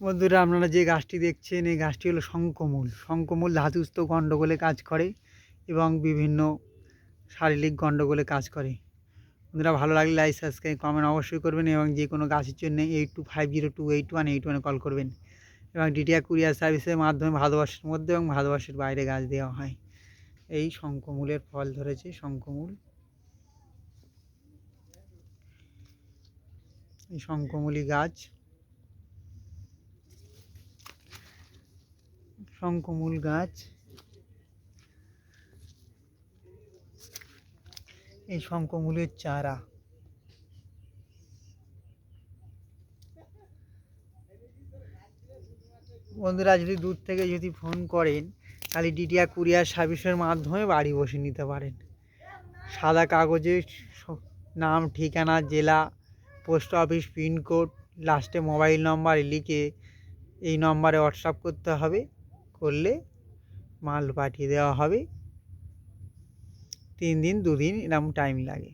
বন্ধুরা, আপনারা যে গাছটি দেখছেন, এই গাছটি হলো শঙ্কমূল শঙ্কমূল ধাতুস্থ গণ্ডগোলে কাজ করে এবং বিভিন্ন শারীরিক গণ্ডগোলে কাজ করে। বন্ধুরা, ভালো লাগলে লাইক সাবস্ক্রাইব কমেন্ট অবশ্যই করবেন এবং যে কোনো গাছের জন্য eight two five zero two eight one eight ওয়ানে কল করবেন। এবং ডিটিআর কুরিয়ার সার্ভিসের মাধ্যমে ভারতবর্ষের মধ্যে এবং ভারতবর্ষের বাইরে গাছ দেওয়া হয়। এই শঙ্কমূলের ফল ধরেছে শঙ্কমূল এই শঙ্কমূলী গাছ। শঙ্কমূল গাছ। এই শঙ্কমূলের চারা। বন্ধুরা, যদি দূর থেকে যদি ফোন করেন, তাহলে ডিটিআর কুরিয়ার সার্ভিসের মাধ্যমে বাড়ি বসে নিতে পারেন। সাদা কাগজে নাম, ঠিকানা, জেলা, পোস্ট অফিস, পিনকোড, লাস্টে মোবাইল নম্বর লিখে এই নম্বরে হোয়াটসঅ্যাপ করতে হবে। করলে মাল পাঠিয়ে দেওয়া হবে। তিন দিন দুদিন এরকম টাইম লাগে।